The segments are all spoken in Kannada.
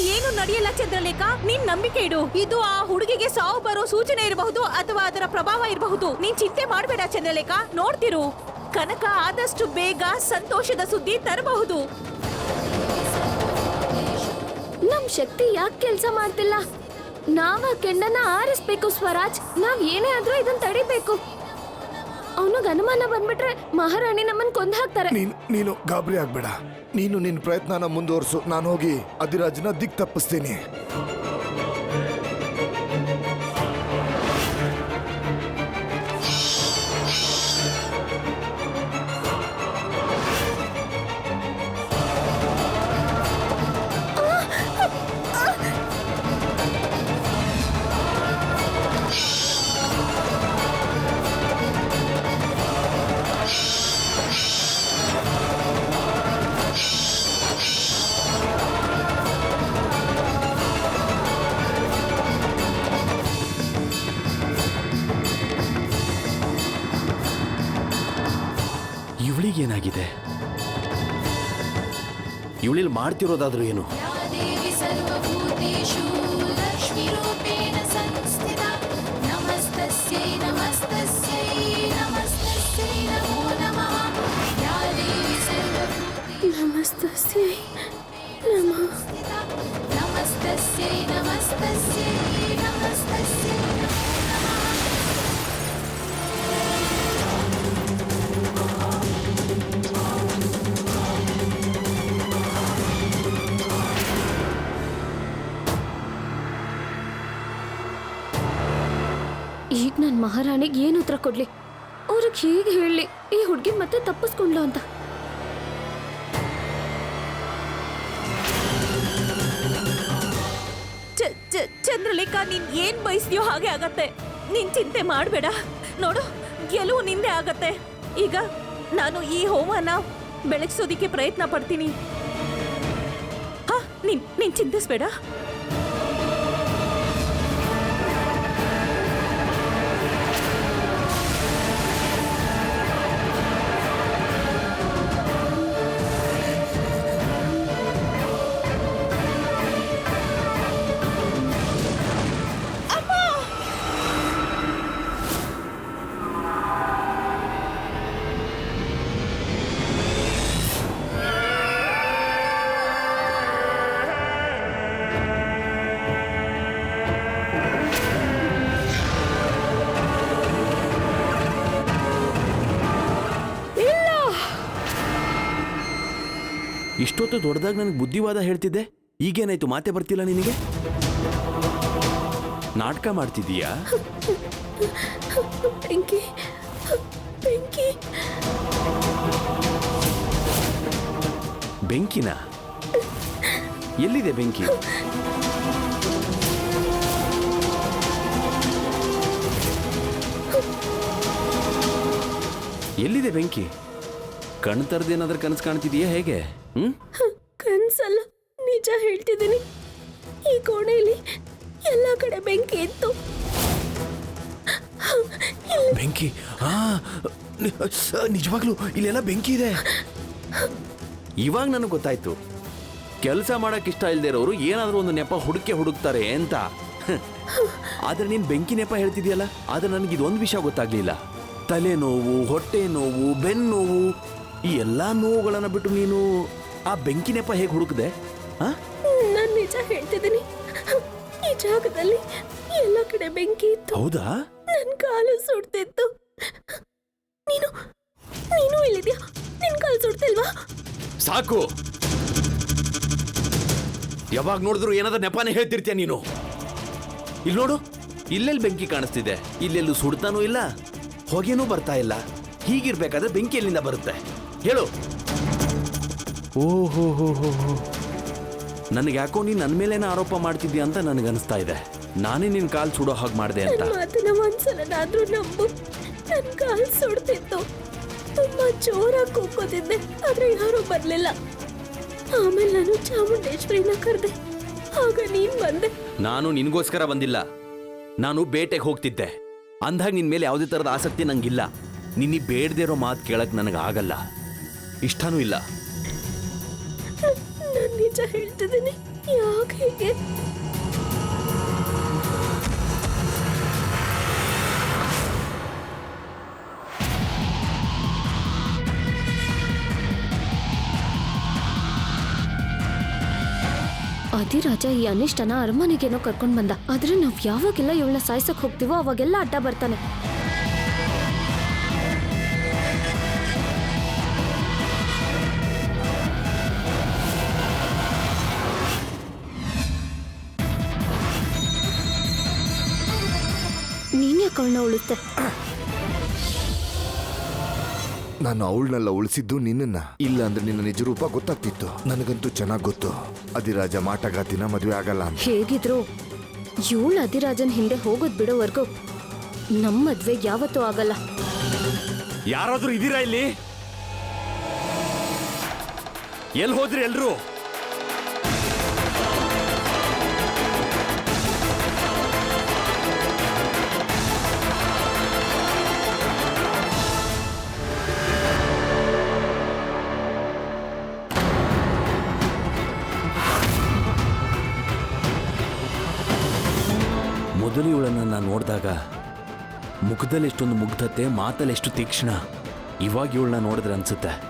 ಏನು ನಡೆಯಲ್ಲ, ಚಂದ್ರಲೇಖ? ನೀನ್ ನಂಬಿಕೆ ಇಡು. ಇದು ಆ ಹುಡುಗಿಗೆ ಸಾವು ಬರೋ ಸೂಚನೆ ಇರಬಹುದು ಅಥವಾ ಅದರ ಪ್ರಭಾವ ಇರಬಹುದು. ನೀನ್ ಚಿಂತೆ ಮಾಡಬೇಡ, ಚಂದ್ರಲೇಖ. ನೋಡ್ತಿರು. ಕನಕ ಆದಷ್ಟು ಬೇಗ ಸಂತೋಷದ ಸುದ್ದಿ ತರಬಹುದು. ನಮ್ ಶಕ್ತಿ ಯಾಕೆ ಕೆಲಸ ಮಾಡ್ತಿಲ್ಲ? ನಾವ್ ಆ ಕೆಂಡನ ಆರಿಸ್ಬೇಕು, ಸ್ವರಾಜ್. ನಾವ್ ಏನೇ ಆದ್ರೂ ಇದನ್ನ ತಡಿಬೇಕು. ಅವನಿಗೆ ಅನುಮಾನ ಬಂದ್ಬಿಟ್ರೆ ಮಹಾರಾಣಿ ನಮ್ಮನ್ ಕೊಂದ್ ಹಾಕ್ತಾರೆ. ನೀನು ನೀನು ಗಾಬರಿ ಆಗ್ಬೇಡ. ನೀನು ನಿನ್ನ ಪ್ರಯತ್ನನ ಮುಂದುವರಿಸು. ನಾನು ಹೋಗಿ ಅಧಿರಾಜನ ದಿಕ್ ತಪ್ಪಿಸ್ತೀನಿ ಇವಳಿಗೇನಾಗಿದೆ ಇವಳಿಲ್ ಮಾಡ್ತಿರೋದಾದ್ರೂ ಏನು? ನಮಸ್ತಸ್ಯೈ ನಮಃ ನಮಸ್ತಸ್ಯೈ ನಮಸ್ತಸ್ಯೈ ನಮಸ್ತಸ್ಯೈ ಈಗ ನನ್ನ ಮಹಾರಾಣಿಗೆ ಏನು ಉತ್ತರ ಕೊಡ್ಲಿ? ಅವ್ರಿಗೆ ಹೇಗೆ ಹೇಳಲಿ ಈ ಹುಡುಗಿ ಮತ್ತೆ ತಪ್ಪಿಸ್ಕೊಂಡ್ಲು ಅಂತ. ಚಂದ್ರಲೇಖ, ನೀನ್ ಏನ್ ಬಯಸ್ತೀಯೋ ಹಾಗೆ ಆಗತ್ತೆ. ನೀನ್ ಚಿಂತೆ ಮಾಡಬೇಡ. ನೋಡು, ಗೆಲುವು ನಿಂದೆ ಆಗತ್ತೆ. ಈಗ ನಾನು ಈ ಹೋಮನ ಬೆಳಗಿಸೋದಿಕ್ಕೆ ಪ್ರಯತ್ನ ಪಡ್ತೀನಿ. ಹಾ, ನೀನ್ ನೀನ್ ಚಿಂತಿಸ್ಬೇಡ. ಇಷ್ಟೊತ್ತು ದೊಡ್ಡದಾಗ ನನಗೆ ಬುದ್ಧಿವಾದ ಹೇಳ್ತಿದ್ದೆ? ಈಗೇನಾಯ್ತು? ಮಾತೆ ಬರ್ತಿಲ್ಲ ನಿನಗೆ? ನಾಟಕ ಮಾಡ್ತಿದ್ದೀಯಾ? ಬೆಂಕಿ. ಬೆಂಕಿ. ಬೆಂಕಿನ? ಎಲ್ಲಿದೆ ಬೆಂಕಿ? ಎಲ್ಲಿದೆ ಬೆಂಕಿ? ಕಣ್ ತರದೇನಾದ್ರೂ ಕನಸು ಕಾಣ್ತಿದೀಯಾ ಹೇಗೆ? ಹ್ಮ್? ಕನ್ಸಲ್ಲ. ನಿಜ ಹೇಳ್ತಿದ್ದೀನಿ. ಈ ಕೋಣೆಯಲ್ಲಿ ಎಲ್ಲ ಕಡೆ ಬೆಂಕಿ ಇತ್ತು. ಬೆಂಕಿ? ಆ ನಿಜವಾಗ್ಲೂ ಇಲ್ಲೆಲ್ಲ ಬೆಂಕಿ ಇದೆ. ಇವಾಗ ನನಗೆ ಗೊತ್ತಾಯ್ತು. ಕೆಲಸ ಮಾಡಕ್ ಇಷ್ಟ ಇಲ್ದೇ ಇರೋರು ಏನಾದ್ರೂ ಒಂದು ನೆಪ ಹುಡುಕೆ ಹುಡುಕ್ತಾರೆ ಅಂತ. ಆದ್ರೆ ನೀನ್ ಬೆಂಕಿ ನೆಪ ಹೇಳ್ತಿದ್ಯಲ್ಲ? ಆದ್ರೆ ನನಗೆ ಇದೊಂದು ವಿಷಯ ಗೊತ್ತಾಗ್ಲಿಲ್ಲ. ತಲೆನೋವು ಹೊಟ್ಟೆ ನೋವು ಬೆನ್ನೋವು ಈ ಎಲ್ಲಾ ನೋವುಗಳನ್ನ ಬಿಟ್ಟು ನೀನು ಆ ಬೆಂಕಿ ನೆಪ ಹೇಗೆ ಹುಡುಕದೆ? ಆ? ನಾನು ನಿಜ ಹೇಳ್ತಿದ್ದೀನಿ. ಈ ಜಾಗದಲ್ಲಿ ಎಲ್ಲ ಕಡೆ ಬೆಂಕಿ ಇತ್ತು. ಹೌದಾ? ನನ್ನ ಕಾಲು ಸುಡ್ತಿತ್ತು. ನೀನು ನೀನು ಇಲ್ಲಿದ್ಯಾ? ನಿನ್ ಕಾಲು ಸುಡ್ತಿಲ್ವಾ? ಸಾಕು. ಯಾವಾಗ ನೋಡಿದ್ರು ಏನಾದ್ರೂ ನೆಪಾನೇ ಹೇಳ್ತಿರ್ತೀಯ ನೀನು. ಇಲ್ಲಿ ನೋಡು ಇಲ್ಲೆಲ್ಲಿ ಬೆಂಕಿ ಕಾಣಿಸ್ತಿದೆ. ಇಲ್ಲೆಲ್ಲೂ ಸುಡ್ತಾನೂ ಇಲ್ಲ ಹೊಗೆನೂ ಬರ್ತಾ ಇಲ್ಲ. ಹೀಗಿರ್ಬೇಕಾದ್ರೆ ಬೆಂಕಿ ಎಲ್ಲಿಂದ ಬರುತ್ತೆ. ಹೇಳು. ಓಹೋ ಹೋ ಹೋ ಹೋ ನನಗೆ ಯಾಕೋ ನೀನ್ ನನ್ನ ಮೇಲೇನ ಆರೋಪ ಮಾಡ್ತಿದ್ಯಾ ಅಂತ ನನಗನ್ನಿಸ್ತಾ ಇದೆ. ನಾನೇ ನಿನ್ನ ಕಾಲು ಸುಡೋ ಹಾಗೆ ಮಾಡಿದೆ ಅಂತ. ನನ್ ಮಾತನ್ನ ಒಂದ್ಸಲನಾದ್ರೂ ನಂಬು. ನನ್ ಕಾಲು ಸುಡ್ತಿತ್ತು. ತುಂಬಾ ಜೋರಾಗಿ ಕೂಕೋತಿದ್ದೆ ಆದ್ರೆ ಯಾರೂ ಬರಲಿಲ್ಲ. ಆಮೇಲೆ ನಾನು ಚಾಮುಂಡೇಶ್ವರಿನ ಕರೆದೆ. ಆಗ ನೀನ್ ಬಂದೆ. ನಾನು ನಿನಗೋಸ್ಕರ ಬಂದಿಲ್ಲ. ನಾನು ಬೇಟೆಗೆ ಹೋಗ್ತಿದ್ದೆ. ಅಂದಾಗ ನಿನ್ ಮೇಲೆ ಯಾವುದೇ ಥರದ ಆಸಕ್ತಿ ನಂಗಿಲ್ಲ. ನಿನ್ನಿ ಬೇಡದೇ ಇರೋ ಮಾತು ಕೇಳಕ್ ನನಗೆ ಆಗಲ್ಲ. ಇಷ್ಟನೂ ಇಲ್ಲ. ನಾನ್ ನಿಜ ಹೇಳ್ತಿದ್ದೀನಿ. ಯಾಕೆ ಹೀಗೆ? ಅಧಿರಾಜ ಈ ಅನಿಷ್ಟನ ಅರಮನೆಗೇನೋ ಕರ್ಕೊಂಡ್ ಬಂದ. ಆದ್ರೆ ನಾವ್ ಯಾವಾಗೆಲ್ಲ ಇವಳನ್ನ ಸಾಯ್ಸಕ್ ಹೋಗ್ತೀವೋ ಅವಾಗೆಲ್ಲ ಅಡ್ಡ ಬರ್ತಾನೆ. ನೀನ್ ಉಳಿತೆ ನಾನು ಅವಳನ್ನೆಲ್ಲ ಉಳಿಸಿದ್ದು ನಿನ್ನನ್ನ. ಇಲ್ಲ ಅಂದ್ರೆ ನಿನ್ನ ನಿಜ ರೂಪ ಗೊತ್ತಾಗ್ತಿತ್ತು. ನನಗಂತೂ ಚೆನ್ನಾಗಿ ಗೊತ್ತು. ಅದಿರಾಜ ಮಾಟಗಾತಿನ ಮದುವೆ ಆಗಲ್ಲ ಅಂತ. ಹೇಗಿದ್ರು ಇವಳು ಅಧಿರಾಜನ್ ಹಿಂದೆ ಹೋಗೋದ್ ಬಿಡೋವರೆಗೂ ನಮ್ಮ ಮದ್ವೆ ಯಾವತ್ತೂ ಆಗಲ್ಲ. ಯಾರಾದ್ರೂ ಇದೀರಾ ಇಲ್ಲಿ? ಎಲ್ಲಿ ಹೋದ್ರಿ ಎಲ್ರು? ಮೊದಲು ಇವಳನ್ನು ನಾನು ನೋಡಿದಾಗ ಮುಖದಲ್ಲಿ ಎಷ್ಟೊಂದು ಮುಗ್ಧತೆ, ಮಾತಲ್ಲಿ ಎಷ್ಟು ತೀಕ್ಷ್ಣ. ಇವಾಗ ಇವಳನ್ನ ನೋಡಿದ್ರೆ ಅನ್ಸುತ್ತೆ.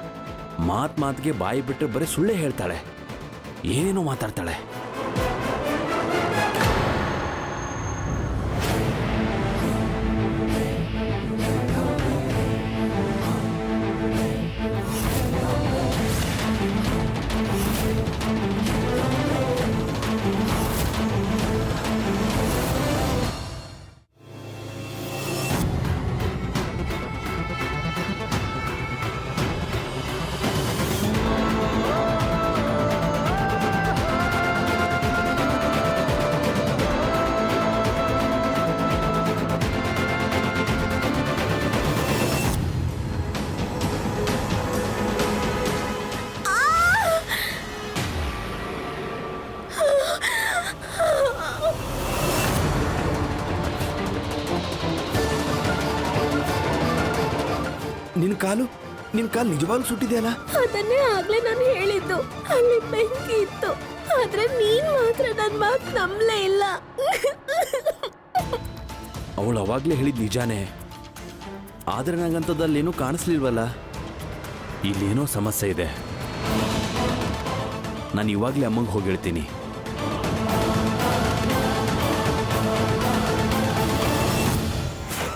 ಮಾತು ಮಾತಿಗೆ ಬಾಯಿ ಬಿಟ್ಟರೆ ಬರೀ ಸುಳ್ಳೇ ಹೇಳ್ತಾಳೆ. ಏನೇನೋ ಮಾತಾಡ್ತಾಳೆ. ಕಾಲು ಕಾಲ್ ನಿಜವಾಗ್ ನಿಜವಾಗ್ಲೂ ಸುಟ್ಟಿದೆಯಲ್ಲ? ಅದನ್ನೇ ಆಗ್ಲೇ ನಾನು ಹೇಳಿದ್ದು. ಅಲ್ಲಿ ಬೆಂಕಿ ಇತ್ತು. ಆದ್ರೆ ನೀನ್ ಮಾತ್ರ ನನ್ ಮಾತ್ ನಂಬ್ಲೇ ಇಲ್ಲ. ಅವಳು ಅವಾಗ್ಲೇ ಹೇಳಿದ್ ನಿಜಾನೇ. ಆದ್ರೆ ನಂಗಂಥದ್ದಲ್ಲೇನೂ ಕಾಣಿಸ್ಲಿಲ್ವಲ್ಲ? ಇಲ್ಲೇನೋ ಸಮಸ್ಯೆ ಇದೆ. ನಾನು ಇವಾಗಲೇ ಅಮ್ಮಂಗೆ ಹೋಗಿ ಹೇಳ್ತೀನಿ.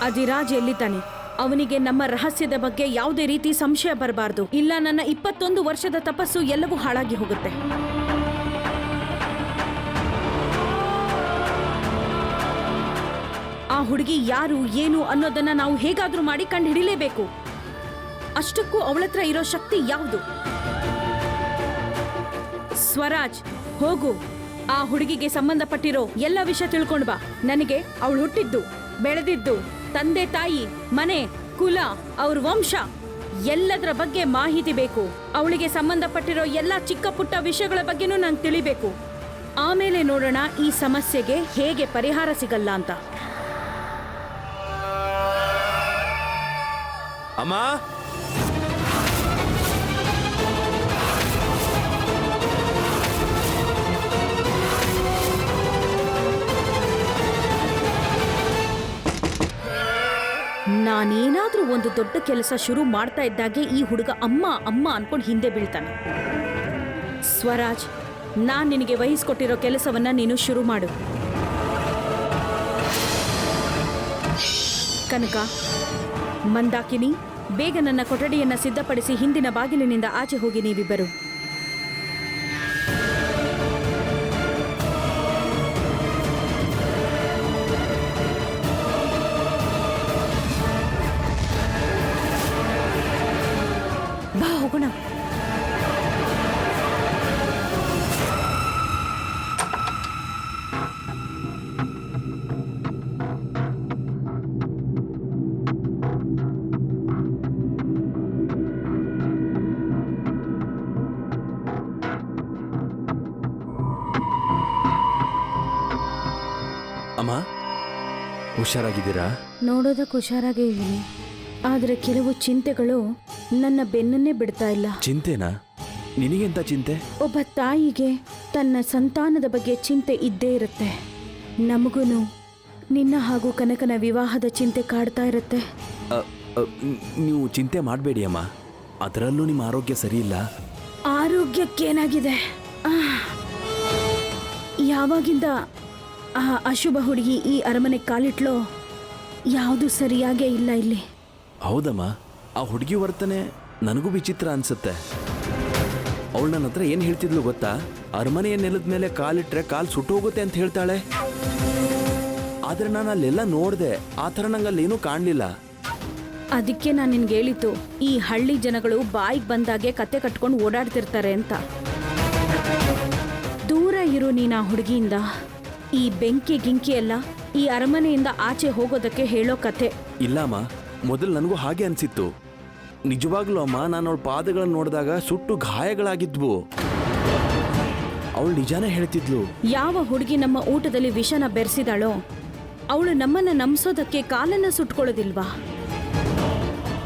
ಎಲ್ಲಿ ಎಲ್ಲಿದ್ದಾನೆ? ಅವನಿಗೆ ನಮ್ಮ ರಹಸ್ಯದ ಬಗ್ಗೆ ಯಾವುದೇ ರೀತಿ ಸಂಶಯ ಬರಬಾರ್ದು. ಇಲ್ಲ, ನನ್ನ ಇಪ್ಪತ್ತೊಂದು ವರ್ಷದ ತಪಸ್ಸು ಎಲ್ಲವೂ ಹಾಳಾಗಿ ಹೋಗುತ್ತೆ. ಆ ಹುಡುಗಿ ಯಾರು, ಏನು ಅನ್ನೋದನ್ನ ನಾವು ಹೇಗಾದ್ರೂ ಮಾಡಿ ಕಂಡು ಹಿಡಿಲೇಬೇಕು ಅಷ್ಟಕ್ಕೂ ಅವಳತ್ರ ಇರೋ ಶಕ್ತಿ ಯಾವುದು? ಸ್ವರಾಜ್, ಹೋಗು. ಆ ಹುಡುಗಿಗೆ ಸಂಬಂಧಪಟ್ಟಿರೋ ಎಲ್ಲ ವಿಷಯ ತಿಳ್ಕೊಂಡು ಬಾ. ನನಗೆ ಅವಳು ಹುಟ್ಟಿದ್ದು, ಬೆಳೆದಿದ್ದು. ತಂದೆ ತಾಯಿ, ಮನೆ, ಕುಲ, ಅವ್ರ ವಂಶ, ಎಲ್ಲದರ ಬಗ್ಗೆ ಮಾಹಿತಿ ಬೇಕು. ಅವಳಿಗೆ ಸಂಬಂಧಪಟ್ಟಿರೋ ಎಲ್ಲ ಚಿಕ್ಕ ಪುಟ್ಟ ವಿಷಯಗಳ ಬಗ್ಗೆನೂ ನಂಗೆ ತಿಳಿಬೇಕು. ಆಮೇಲೆ ನೋಡೋಣ ಈ ಸಮಸ್ಯೆಗೆ ಹೇಗೆ ಪರಿಹಾರ ಸಿಗಲ್ಲ ಅಂತ. ಅಮ್ಮ? ಒಂದು ದೊಡ್ಡ ಕೆಲಸ ಶುರು ಮಾಡ್ತಾ ಇದ್ದಾಗೆ ಈ ಹುಡುಗ ಅಮ್ಮ ಅಮ್ಮ ಅನ್ಕೊಂಡು ಹಿಂದೆ ಬೀಳ್ತಾನೆ. ಸ್ವರಾಜ್, ನಾನ್ ನಿನಗೆ ವಹಿಸ್ಕೊಟ್ಟಿರೋ ಕೆಲಸವನ್ನ ನೀನು ಶುರು ಮಾಡು. ಕನಕ, ಮಂದಾಕಿನಿ, ಬೇಗ ನನ್ನ ಕೊಠಡಿಯನ್ನ ಸಿದ್ಧಪಡಿಸಿ ಹಿಂದಿನ ಬಾಗಿಲಿನಿಂದ ಆಚೆ ಹೋಗಿ ನೀವಿಬ್ಬರು. ಹೋಗೋಣ. ಅಮ್ಮ ಹುಷಾರಾಗಿದ್ದೀರಾ? ನೋಡೋದಕ್ಕೆ ಹುಷಾರಾಗೇ ಇದ್ದೀನಿ. ಆದರೆ ಕೆಲವು ಚಿಂತೆಗಳು ನನ್ನ ಬೆನ್ನನ್ನೇ ಬಿಡ್ತಾ ಇಲ್ಲ. ಚಿಂತೆನಾ? ನಿನಗೆಂತ ಚಿಂತೆ? ಒಬ್ಬ ತಾಯಿಗೆ ತನ್ನ ಸಂತಾನದ ಬಗ್ಗೆ ಚಿಂತೆ ಇದ್ದೇ ಇರುತ್ತೆ. ನಮಗೂ ನಿನ್ನ ಹಾಗೂ ಕನಕನ ವಿವಾಹದ ಚಿಂತೆ ಕಾಡ್ತಾ ಇರುತ್ತೆ. ಅ, ಅ, ನ್- ನೀವು ಚಿಂತೆ ಮಾಡಬೇಡಿ ಅಮ್ಮ. ಅದರಲ್ಲೂ ನಿಮ್ಮ ಆರೋಗ್ಯ ಸರಿ ಇಲ್ಲ ಆರೋಗ್ಯಕ್ಕೇನಾಗಿದೆ? ಆಹ್. ಯಾವಾಗಿಂದ ಆ ಅಶುಭ ಹುಡುಗಿ ಈ ಅರಮನೆ ಕಾಲಿಟ್ಲೋ ಯಾವುದು ಸರಿಯಾಗೇ ಇಲ್ಲ ಇಲ್ಲಿ. ಹೌದಮ್ಮ. ಆ ಹುಡುಗಿ ವರ್ತನೆ ನನಗೂ ವಿಚಿತ್ರ ಅನ್ಸುತ್ತೆ. ಅವಳು ನನ್ನ ಹತ್ರ ಏನು ಹೇಳ್ತಿದ್ಲು ಗೊತ್ತಾ? ಅರಮನೆಯ ನೆಲದ ಮೇಲೆ ಕಾಲಿಟ್ರೆ ಕಾಲು ಸುಟ್ಟೋಗುತ್ತೆ ಅಂತ ಹೇಳ್ತಾಳೆ. ಆದರೆ ನಾನು ಅಲ್ಲೆಲ್ಲ ನೋಡಿದೆ ಆ ಥರ ನಂಗೆ ಅಲ್ಲೇನೂ ಕಾಣಲಿಲ್ಲ. ಅದಕ್ಕೆ ನಾನು ನಿನ್ಗೆ ಹೇಳಿತ್ತು ಈ ಹಳ್ಳಿ ಜನಗಳು ಬಾಯಿಗೆ ಬಂದಾಗೆ ಕತೆ ಕಟ್ಕೊಂಡು ಓಡಾಡ್ತಿರ್ತಾರೆ ಅಂತ. ದೂರ ಇರು ನೀನು ಆ ಹುಡುಗಿಯಿಂದ. ಈ ಬೆಂಕಿ ಗಿಂಕಿ ಎಲ್ಲ ಈ ಅರಮನೆಯಿಂದ ಆಚೆ ಹೋಗೋದಕ್ಕೆ ಹೇಳೋ ಕತೆ. ಇಲ್ಲಮ್ಮ ಮೊದಲು ನನಗೂ ಹಾಗೆ ಅನ್ಸಿತ್ತು. ನಿಜವಾಗ್ಲೂ ಅಮ್ಮ ನಾನು ಅವಳ ಪಾದಗಳನ್ನು ನೋಡಿದಾಗ ಸುಟ್ಟು ಗಾಯಗಳಾಗಿದ್ವು. ಅವಳು ನಿಜಾನೇ ಹೇಳ್ತಿದ್ಲು. ಯಾವ ಹುಡುಗಿ ನಮ್ಮ ಊಟದಲ್ಲಿ ವಿಷನ ಬೆರೆಸಿದಾಳೋ ಅವಳು ನಮ್ಮನ್ನ ನಂಬಿಸೋದಕ್ಕೆ ಕಾಲನ್ನ ಸುಟ್ಕೊಳ್ಳೋದಿಲ್ವಾ?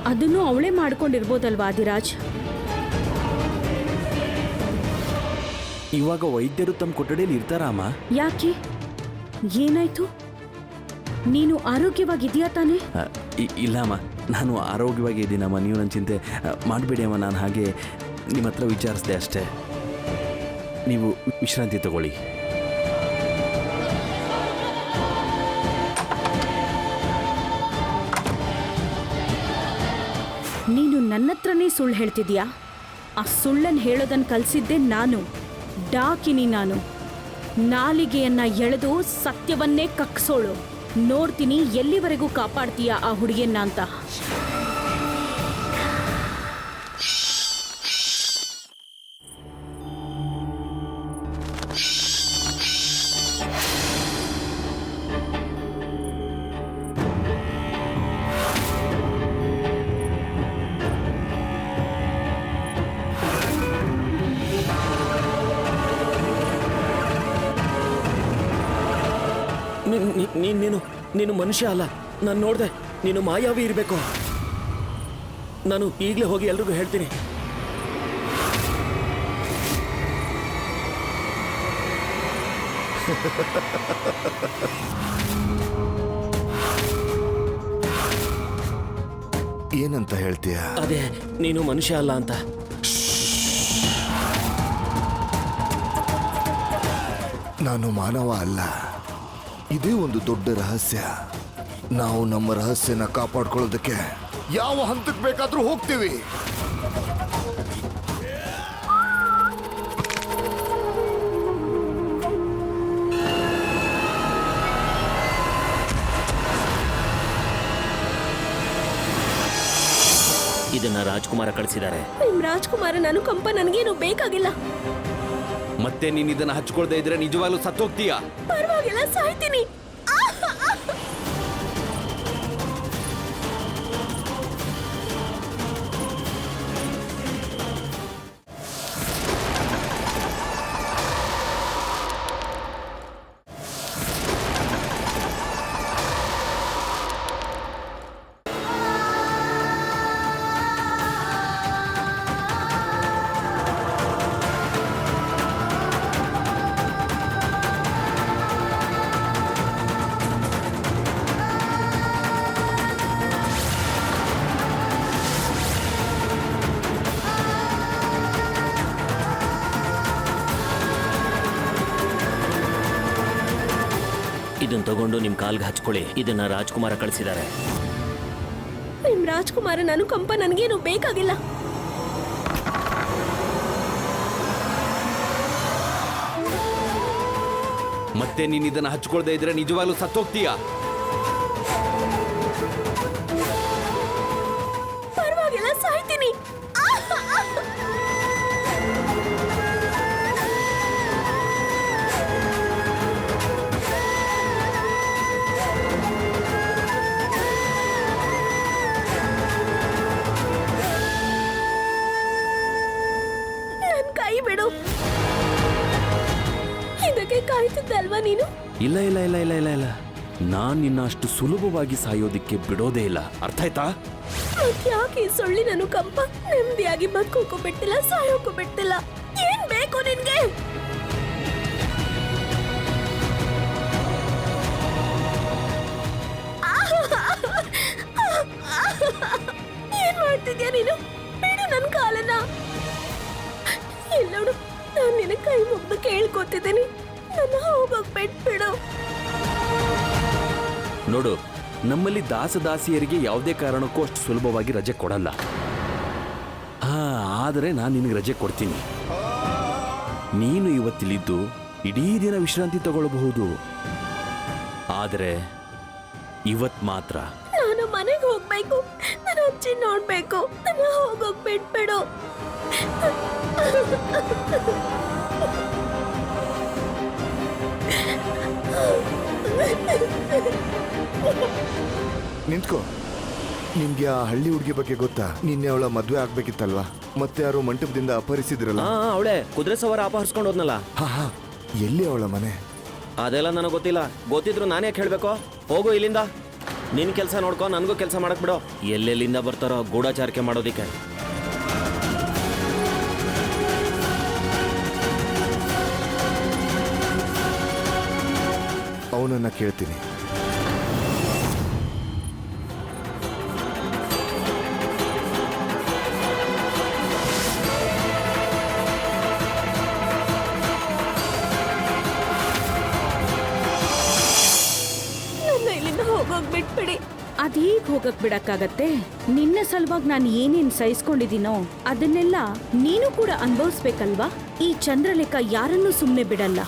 ಅದನ್ನು ಅವಳೇ ಮಾಡ್ಕೊಂಡಿರ್ಬೋದಲ್ವಾ ಆದಿರಾಜ್? ಇವಾಗ ವೈದ್ಯರು ತಮ್ಮ ಕೊಠಡಿಯಲ್ಲಿ ಇರ್ತಾರಾ ಅಮ್ಮ? ಯಾಕೆ? ಏನಾಯ್ತು? ನೀನು ಆರೋಗ್ಯವಾಗಿದೆಯಾ ತಾನೇ? ಅ, ಇ- ಇಲ್ಲಮ್ಮ ನಾನು ಆರೋಗ್ಯವಾಗಿ ಇದ್ದೀನಮ್ಮ ನೀವು ನನ್ನ ಚಿಂತೆ ಮಾಡಬೇಡಿ ಅಮ್ಮ. ನಾನು ಹಾಗೆ ನಿಮ್ಮ ಹತ್ರ ವಿಚಾರಿಸಿದೆ ಅಷ್ಟೇ. ನೀವು ವಿಶ್ರಾಂತಿ ತಗೊಳ್ಳಿ. ನೀನು ನನ್ನ ಹತ್ರನೇ ಸುಳ್ಳು ಹೇಳ್ತಿದ್ಯಾ ಆ ಸುಳ್ಳನ್ನು ಹೇಳೋದನ್ನು ಕಲಿಸಿದ್ದೆ ನಾನು, ಡಾಕಿನಿ ನಾನು. ನಾಲಿಗೆಯನ್ನು ಎಳೆದು ಸತ್ಯವನ್ನೇ ಕಕ್ಸೋಳು. ನೋಡ್ತೀನಿ ಎಲ್ಲಿವರೆಗೂ ಕಾಪಾಡ್ತೀಯ ಆ ಹುಡುಗಿಯನ್ನ ಅಂತ. ಮನುಷ್ಯ ಅಲ್ಲ. ನಾನು ನೋಡ್ದೆ ನೀನು ಮಾಯಾವಿ ಇರಬೇಕು. ನಾನು ಈಗಲೇ ಹೋಗಿ ಎಲ್ರಿಗೂ ಹೇಳ್ತೀನಿ. ಏನಂತ ಹೇಳ್ತೀಯ? ಅದೇ ನೀನು ಮನುಷ್ಯ ಅಲ್ಲ ಅಂತ. ನಾನು ಮಾನವ ಅಲ್ಲ. ಇದೇ ಒಂದು ದೊಡ್ಡ ರಹಸ್ಯ. ನಾವು ನಮ್ಮ ರಹಸ್ಯನ ಕಾಪಾಡ್ಕೊಳ್ಳೋದಕ್ಕೆ ಯಾವ ಹಂತಕ್ಕೆ ಬೇಕಾದ್ರೂ ಹೋಗ್ತೀವಿ. ಇದನ್ನ ರಾಜ್ಕುಮಾರ ಕಳಿಸಿದ್ದಾರೆ. ನಿಮ್ ರಾಜ್ಕುಮಾರನ ಅನುಕಂಪ ನನಗೇನು ಬೇಕಾಗಿಲ್ಲ. ಮತ್ತೆ ನೀನು ಇದನ್ನ ಹಚ್ಕೊಳ್ದೇ ಇದ್ರೆ ನಿಜವಾಗ್ಲೂ ಸತ್ತೋಗ್ತೀಯಾ? ಪರವಾಗಿಲ್ಲ ಸಾಯ್ತೀನಿ. ಇದನ್ನ ತಗೊಂಡು ನಿಮ್ ಕಾಲ್ಗೆ ಹಚ್ಕೊಳ್ಳಿ. ಇದನ್ನ ರಾಜ್ಕುಮಾರ ಕಳಿಸಿದ್ದಾರೆ ನಿಮ್ ರಾಜ್ಕುಮಾರನ ಅನುಕಂಪ ನನಗೇನು ಬೇಕಾಗಿಲ್ಲ. ಮತ್ತೆ ನೀನು ಇದನ್ನ ಹಚ್ಕೊಳ್ದೇ ಇದ್ರೆ ನಿಜವಾಗ್ಲೂ ಸತ್ತೋಗ್ತೀಯಾ? ಪರವಾಗಿಲ್ಲ ಸಾಯ್ತೀನಿ. ಸಾಯ್ತಿದ್ದಲ್ವಾ ನೀನು? ಇಲ್ಲ ಇಲ್ಲ ಇಲ್ಲ ಇಲ್ಲ ಇಲ್ಲ ಇಲ್ಲ. ನಾನ್ ನಿನ್ನ ಅಷ್ಟು ಸುಲಭವಾಗಿ ಸಾಯೋದಿಕ್ಕೆ ಬಿಡೋದೇ ಇಲ್ಲ. ಅರ್ಥ ಆಯ್ತಾ? ಯಾಕೆ ಈ ಸೊಳ್ಳಿ ನಾನು ಕಂಪ? ನೆಮ್ಮದಿಯಾಗಿ ಬದುಕೋಕು ಬಿಟ್ಟಿಲ್ಲ ಸಾಯೋಕು ಬಿಟ್ಟಿಲ್ಲ ಏನ್ ಬೇಕು ನಿನ್ಗೆ? ಏನ್ ಮಾಡ್ತಿದ್ಯಾ ನೀನು? ಬಿಡು ನನ್ ಕಾಲನ ಎಲ್ಲೋಡು ನಾನು ನಿನ್ನ ಕೈ ಮುಗ್ದು ಕೇಳ್ಕೊತಿದ್ದೀನಿ. ನನ್ನ ಹೋಗೋಕ್ ಬಿಟ್ಬಿಡು. ನೋಡು ನಮ್ಮಲ್ಲಿ ದಾಸದಾಸಿಯರಿಗೆ ಯಾವುದೇ ಕಾರಣಕ್ಕೂ ಅಷ್ಟು ಸುಲಭವಾಗಿ ರಜೆ ಕೊಡಲ್ಲ. ಹಾ ಆದರೆ ನಾನು ನಿನಗೆ ರಜೆ ಕೊಡ್ತೀನಿ. ನೀನು ಇವತ್ತಿಲ್ಲಿದ್ದು ಇಡೀ ದಿನ ವಿಶ್ರಾಂತಿ ತಗೊಳ್ಳಬಹುದು. ಆದರೆ ಇವತ್ ಮಾತ್ರ. ನಾನು ಮನೆಗೆ ಹೋಗ್ಬೇಕು ನನ್ನ ಅಜ್ಜಿ ನೋಡ್ಬೇಕು ನನ್ನ ಹೋಗೋಕ್ ಬಿಟ್ಬಿಡು. ನಿಂತ್ಕೋ. ನಿಮ್ಗೆ ಆ ಹಳ್ಳಿ ಹುಡುಗಿ ಬಗ್ಗೆ ಗೊತ್ತಾ? ನಿನ್ನೆ ಅವಳ ಮದ್ವೆ ಆಗ್ಬೇಕಿತ್ತಲ್ವಾ? ಮತ್ತೆ ಯಾರು ಮಂಟಪದಿಂದ ಅಪಹರಿಸಿದ್ರಲ್ಲ? ಹಾ ಅವಳೆ. ಕುದುರೆ ಸವಾರ ಅಪಹರಿಸ್ಕೊಂಡು ಹೋದ್ನಲ್ಲ. ಹಾ ಹಾ. ಎಲ್ಲಿ ಅವಳ ಮನೆ? ಅದೆಲ್ಲ ನನಗೆ ಗೊತ್ತಿಲ್ಲ. ಗೊತ್ತಿದ್ರು ನಾನೇ ಹೇಳ್ಬೇಕು? ಹೋಗು ಇಲ್ಲಿಂದ. ನಿನ್ ಕೆಲಸ ನೋಡ್ಕೊ ನನಗೂ ಕೆಲಸ ಮಾಡಕ್ ಬಿಡು. ಎಲ್ಲೆಲ್ಲಿಂದ ಬರ್ತಾರೋ ಗೂಢಚಾರಿಕೆ ಮಾಡೋದಿಕ್ಕೆ. ಅವನನ್ನ ಕೇಳ್ತೀನಿ. ನನ್ನ ಇಲ್ಲಿಂದ ಹೋಗೋಕ್ ಬಿಟ್ಬಿಡಿ. ಅದೀಗ ಹೋಗಕ್ ಬಿಡಕ್ಕಾಗತ್ತೆ? ನಿನ್ನ ಸಲುವಾಗಿ ನಾನು ಏನೇನ್ ಸಹಿಸ್ಕೊಂಡಿದ್ದೀನೋ ಅದನ್ನೆಲ್ಲ ನೀನು ಕೂಡ ಅನುಭವಿಸ್ಬೇಕಲ್ವಾ? ಈ ಚಂದ್ರಲೇಖ ಯಾರನ್ನೂ ಸುಮ್ಮನೆ ಬಿಡಲ್ಲ.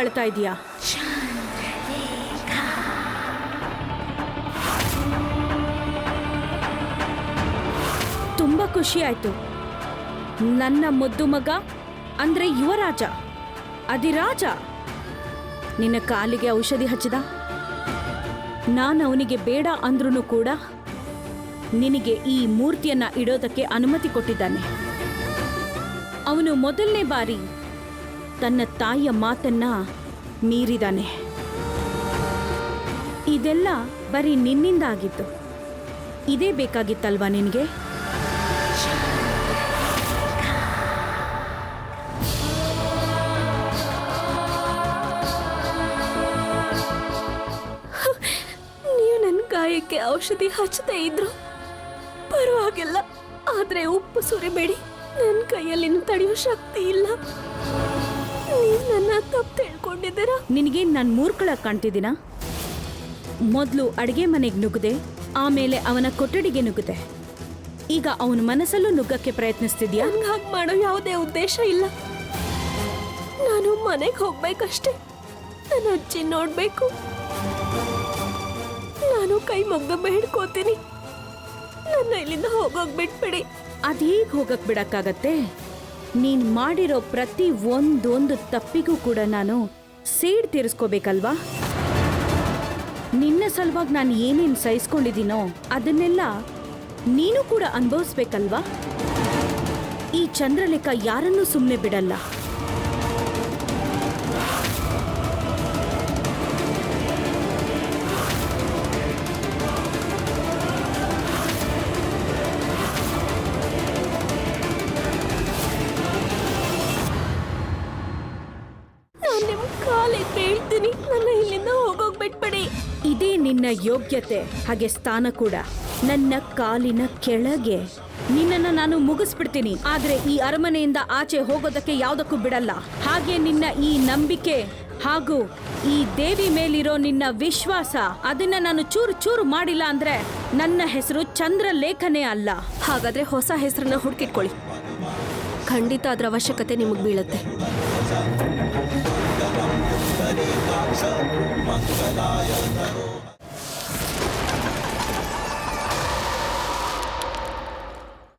ಕಳ್ತಾ ಇದೀಯಾ ತುಂಬಾ ಖುಷಿ ಆಯ್ತು. ನನ್ನ ಮುದ್ದು ಮಗ ಅಂದ್ರೆ ಯುವರಾಜ. ಅಧಿರಾಜ ನಿನ್ನ ಕಾಲಿಗೆ ಔಷಧಿ ಹಚ್ಚಿದ? ನಾನು ಅವನಿಗೆ ಬೇಡ ಅಂದ್ರೂ ಕೂಡ ನಿನಗೆ ಈ ಮೂರ್ತಿಯನ್ನ ಇಡೋದಕ್ಕೆ ಅನುಮತಿ ಕೊಟ್ಟಿದ್ದಾನೆ. ಅವನು ಮೊದಲನೇ ಬಾರಿ ತನ್ನ ತಾಯಿಯ ಮಾತನ್ನ ಮೀರಿದಾನೆ. ಇದೆಲ್ಲ ಬರೀ ನಿನ್ನಿಂದ ಆಗಿತ್ತು. ಇದೇ ಬೇಕಾಗಿತ್ತಲ್ವಾ ನಿನಗೆ? ನೀವು ನನ್ನ ಗಾಯಕ್ಕೆ ಔಷಧಿ ಹಚ್ಚದೇ ಇದ್ರು. ಪರವಾಗಿಲ್ಲ. ಆದ್ರೆ ಉಪ್ಪು ಸುರಿಬೇಡಿ. ನನ್ನ ಕೈಯಲ್ಲಿ ತಡೆಯೋ ಶಕ್ತಿ ಇಲ್ಲ. ತಪ್ಪು ತಿಳ್ಕೊಂಡಿದ್ದೀರಾ? ನಿನಗೆ ನಾನು ಮೂರ್ಕಳ ಕಾಣ್ತಿದ್ದೀನ? ಮೊದಲು ಅಡಿಗೆ ಮನೆಗೆ ನುಗ್ಗದೆ ಆಮೇಲೆ ಅವನ ಕೊಠಡಿಗೆ ನುಗ್ಗದೆ ಈಗ ಅವನ ಮನಸ್ಸಲ್ಲೂ ನುಗ್ಗಕ್ಕೆ ಪ್ರಯತ್ನಿಸ್ತಿದ್ಯಾ? ಹಾಗೆ ಮಾಡೋ ಯಾವುದೇ ಉದ್ದೇಶ ಇಲ್ಲ. ನಾನು ಮನೆಗೆ ಹೋಗ್ಬೇಕಷ್ಟೇ. ನನ್ನ ಅಜ್ಜಿ ನೋಡ್ಬೇಕು. ನಾನು ಕೈ ಮಗ್ಗ ಬೇಡ್ಕೋತೀನಿ ನನ್ನ ಇಲ್ಲಿಂದ ಹೋಗೋಕ್ ಬಿಟ್ಬಿಡಿ. ಅದೀಗ ಹೋಗಕ್ ಬಿಡಕ್ಕಾಗತ್ತೆ? ನೀನ್ ಮಾಡಿರೋ ಪ್ರತಿ ಒಂದೊಂದು ತಪ್ಪಿಗೂ ಕೂಡ ನಾನು ಸೇಡ್ ತೀರಿಸ್ಕೋಬೇಕಲ್ವಾ? ನಿನ್ನ ಸಲುವಾಗಿ ನಾನು ಏನೇನು ಸಹಿಸ್ಕೊಂಡಿದ್ದೀನೋ ಅದನ್ನೆಲ್ಲ ನೀನು ಕೂಡ ಅನುಭವಿಸ್ಬೇಕಲ್ವಾ? ಈ ಚಂದ್ರಲೇಖ ಯಾರನ್ನೂ ಸುಮ್ಮನೆ ಬಿಡಲ್ಲ. ನಿನ್ನ ಯೋಗ್ಯತೆ ಹಾಗೆ ಸ್ಥಾನ ಕೂಡ. ನನ್ನ ಕಾಲಿನ ಕೆಳಗೆ. ನಿನ್ನನ್ನ ನಾನು ಮುಗಿಸ್ಬಿಡ್ತೀನಿ ಆದ್ರೆ ಈ ಅರಮನೆಯಿಂದ ಆಚೆ ಹೋಗೋದಕ್ಕೆ ಯಾವುದಕ್ಕೂ ಬಿಡಲ್ಲ. ಹಾಗೆ ನಿನ್ನ ಈ ನಂಬಿಕೆ ಹಾಗೂ ಈ ದೇವಿ ಮೇಲಿರೋ ನಿನ್ನ ವಿಶ್ವಾಸ ಅದನ್ನ ನಾನು ಚೂರು ಚೂರು ಮಾಡಿಲ್ಲ ಅಂದ್ರೆ ನನ್ನ ಹೆಸರು ಚಂದ್ರಲೇಖನೇ ಅಲ್ಲ. ಹಾಗಾದ್ರೆ ಹೊಸ ಹೆಸರನ್ನ ಹುಡುಕಿಟ್ಕೊಳ್ಳಿ. ಖಂಡಿತ ಅದ್ರ ಅವಶ್ಯಕತೆ ನಿಮಗೆ ಬೀಳುತ್ತೆ.